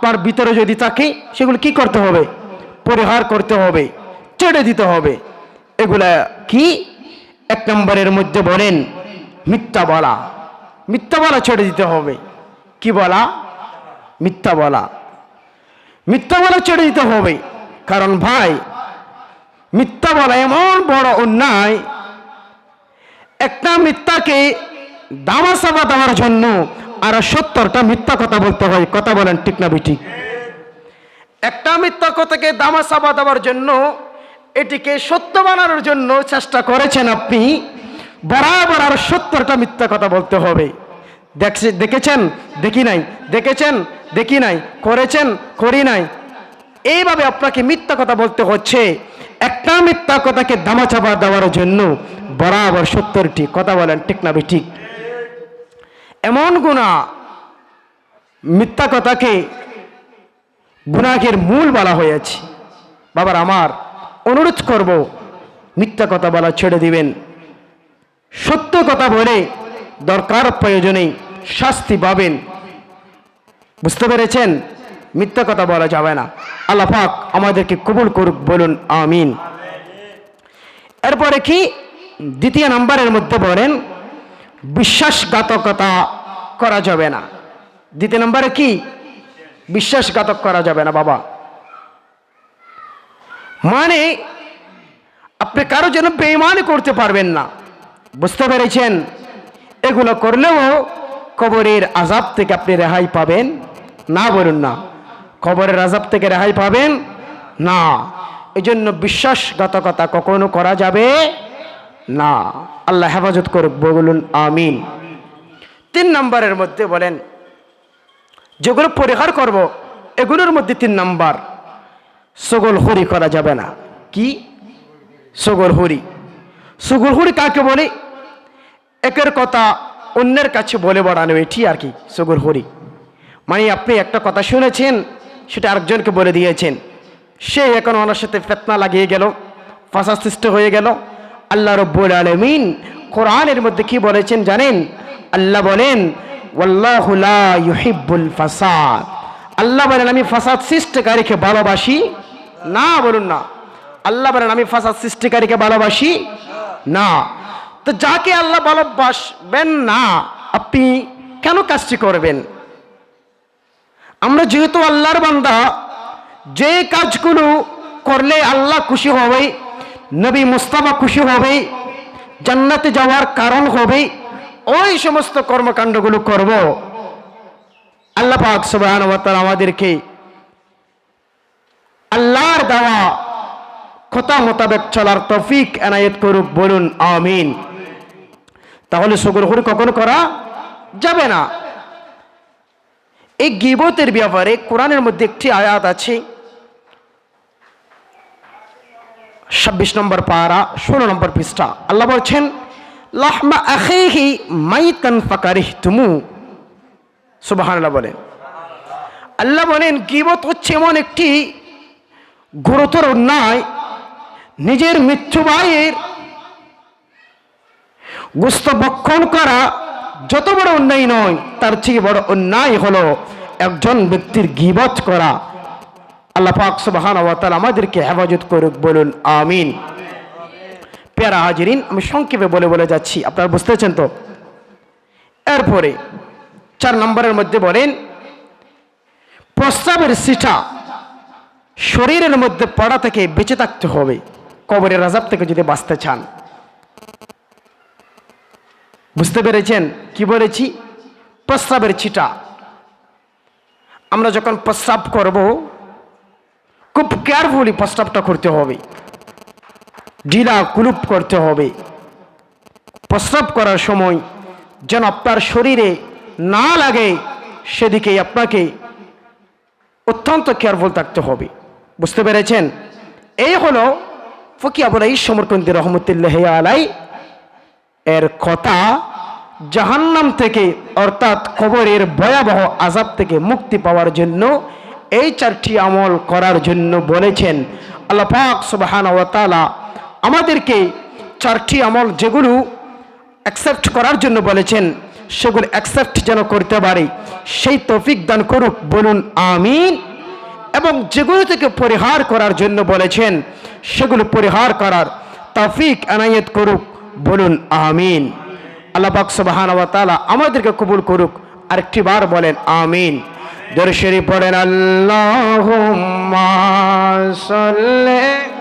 আপনার ভিতরে যদি থাকে, সেগুলো কি করতে হবে? পরিহার করতে হবে, ছেড়ে দিতে হবে। এগুলা কি? এক নম্বরের মধ্যে বলেন, মিথ্যা বলা। মিথ্যা বলা ছেড়ে দিতে হবে। কি বলা? মিথ্যা বলা। মিথ্যা বলা ছেড়ে দিতে হবে। কারণ ভাই, মিথ্যা বলা এমন বড় অন্যায়। একটা মিথ্যাকে দামা সাবা দেওয়ার জন্য আর সত্তরটা মিথ্যা কথা বলতে হয়। কথা বলেন, ঠিক না বিঠিক? একটা মিথ্যা কথাকে দামা সাবা দেওয়ার জন্য, এটিকে সত্য বানানোর জন্য চেষ্টা করেছেন আপনি। বরাবর আর সত্তরটা মিথ্যা কথা বলতে হবে। দেখছে, দেখেছেন? দেখি নাই। দেখেছেন? দেখি নাই। করেছেন? করি নাই। এইভাবে আপনাকে মিথ্যা কথা বলতে হচ্ছে। একটা মিথ্যা কথাকে দামাচাপা দেওয়ার জন্য বরাবর সত্তরটি। কথা বলেন, ঠিক না ঠিক এমন গুণা, মিথ্যা কথাকে গুণাকের মূল বলা হয়েছে। বাবার আমার, অনুরোধ করব, মিথ্যা কথা বলা ছেড়ে দিবেন। সত্য কথা বলে দরকার প্রয়োজনে শাস্তি পাবেন। বুঝতে পেরেছেন? মিথ্যা কথা বলা যাবে না। আল্লাহ পাক আমাদেরকে কবুল করুক, বলুন, আমিন। এরপরে কি? দ্বিতীয় নাম্বারের মধ্যে বলেন বিশ্বাসঘাতকতা করা যাবে না। দ্বিতীয় নম্বরে কি? বিশ্বাসঘাতক করা যাবে না, বাবা। মানে আপনি কারও যেন বেইমানি করতে পারবেন না। বুঝতে পেরেছেন? এগুলো করলেও কবরের আজাব থেকে আপনি রেহাই পাবেন। না, বলুন না। কবরের আজাব থেকে রেহাই পাবেন? না। এই জন্য বিশ্বাসঘাতকতা কখনো করা যাবে না। আল্লাহ হেফাজত করুক, বলুন, আমিন। তিন নম্বরের মধ্যে বলেন, যেগুলো পরিহার করব, এগুলোর মধ্যে তিন নাম্বার, সগল হরি করা যাবে না। কি? সগল হরি। সগল হরি কাকে বলে? একের কথা অন্যের কাছে বলে বাড়ানো, এটি আর কি, সগল হরি। মানে আপনি একটা কথা শুনেছেন, সেটা আরেকজনকে বলে দিয়েছেন। সে এখন ওনার সাথে ফেতনা লাগিয়ে গেল ফাঁসা সৃষ্টি হয়ে গেল আল্লাহ রব্বুল আলমিন কোরআনের মধ্যে কি বলেছেন জানেন? আল্লাহ বলেন ফাসাদ। আল্লাহ বলেন, আমি ফাসাদ সৃষ্টিকারীকে ভালোবাসি। না, বলুন না। আল্লাহ বলেন, আমি ফাসাদ সৃষ্টিকারীকে ভালোবাসি? না। তো যাকে আল্লাহ ভালোবাসবেন না, আপনি কেন কাজটি করবেন? আমরা যেহেতু আল্লাহর বান্দা, যে কাজগুলো করলে আল্লাহ খুশি হবে নবী মুস্তাফা খুশি হবে, জান্নাতে যাওয়ার কারণ হবে, ওই সমস্ত কর্মকাণ্ডগুলো করব। আল্লাহ পাক তাআলা আমাদেরকে আল্লাহর দেওয়া কথা মোতাবেক চলার তৌফিক এনায়েত করুক, বলুন আমিন। তাহলে হুরি কখনো করা যাবে না। এই গিবতের ব্যাপারে কোরআনের মধ্যে একটি আয়াত আছে ছাব্বিশ নম্বর পারা, ষোলো নম্বর পৃষ্ঠা। আল্লাহ বলছেন, লাহমা আখেহি মাইতান ফাকারিহ তুমু সুবহানাল্লাহ বলেন। আল্লাহ বলেন, গিবত হচ্ছে এমন একটি গুরুতর অন্যায়, নিজের মৃত্যু ভাইয়ের গোস্ত ভক্ষণ করা যত বড় অন্যায় নয়, তার চেয়ে বড় অন্যায় হলো একজন ব্যক্তির গিবত করা। আল্লাহ পাক সুবহান আমাদেরকে হেফাজত করুক, বলুন আমিন। পেয়ারা হাজিরিন, আমি সংক্ষেপে বলে বলে যাচ্ছি, আপনারা বুঝতেছেন তো? এরপরে চার নম্বরের মধ্যে বলেন প্রস্তাবের সিটা শরীরের মধ্যে পড়া থেকে বেঁচে থাকতে হবে, কবরের রাজাব থেকে যদি বাঁচতে চান। বুঝতে পেরেছেন? কি বলেছি? প্রস্রাবের ছিটা। আমরা যখন প্রস্রাব করব খুব কেয়ারফুলি প্রস্রাবটা করতে হবে। ঢিলা কুলুপ করতে হবে। প্রস্রাব করার সময় যেন আপনার শরীরে না লাগে, সেদিকেই আপনাকে অত্যন্ত কেয়ারফুল থাকতে হবে। বুঝতে পেরেছেন? এই হলো ফকিয়া বলে এই সমরকন্দি রহমতুল্লাহ আলাই এর কথা জাহান্নাম থেকে, অর্থাৎ কবরের ভয়াবহ আজাব থেকে মুক্তি পাওয়ার জন্য এই চারটি আমল করার জন্য বলেছেন আল্লাহ পাক সুবহান ওয়া আমাদেরকে চারটি আমল যেগুলো অ্যাকসেপ্ট করার জন্য বলেছেন, সেগুলো অ্যাকসেপ্ট যেন করতে পারি, সেই তৌফিক দান করুক, বলুন আমিন। এবং যেগুলো থেকে পরিহার করার জন্য বলেছেন, সেগুলো পরিহার করার তৌফিক এনায়েত করুক, বলুন আমিন। আল্লাহ পাক সুবহানাহু ওয়া আমাদেরকে কবুল করুক, আরেকটি বার বলেন আমিন। দর্শরী পড়েন আল্লাহ সাল্লি